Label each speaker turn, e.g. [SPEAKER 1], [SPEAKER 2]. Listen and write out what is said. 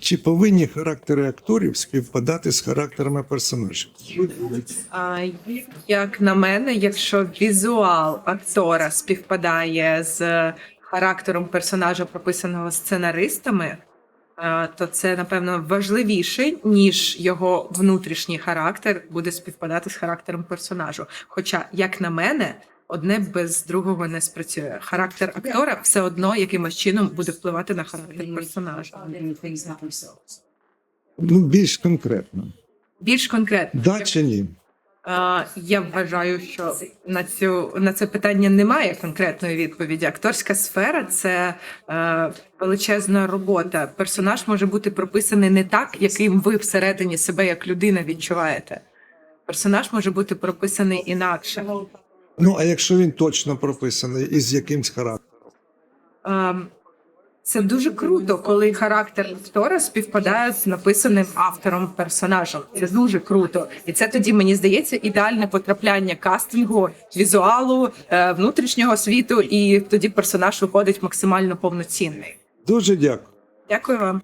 [SPEAKER 1] Чи повинні характери акторів співпадати з характерами персонажів?
[SPEAKER 2] А, як на мене, якщо візуал актора співпадає з характером персонажа, прописаного сценаристами, то це напевно важливіше, ніж його внутрішній характер буде співпадати з характером персонажу. Хоча, як на мене, одне без другого не спрацює. Характер актора все одно якимось чином буде впливати на характер персонажа.
[SPEAKER 1] Ну, більш конкретно.
[SPEAKER 2] Більш конкретно,
[SPEAKER 1] Да чи ні?
[SPEAKER 2] Е, Я вважаю, що на цю на це питання немає конкретної відповіді. Акторська сфера це е, величезна робота. Персонаж може бути прописаний не так, яким ви всередині себе як людина відчуваєте. Персонаж може бути прописаний інакше.
[SPEAKER 1] Ну, а якщо він точно прописаний із якимсь характером?
[SPEAKER 2] Ем, Це дуже круто, коли характер актора співпадає з написаним автором персонажем. Це дуже круто, і це тоді мені здається ідеальне потрапляння кастингу, візуалу, е, внутрішнього світу, і тоді персонаж виходить максимально повноцінний.
[SPEAKER 1] Дуже дякую.
[SPEAKER 2] Дякую вам.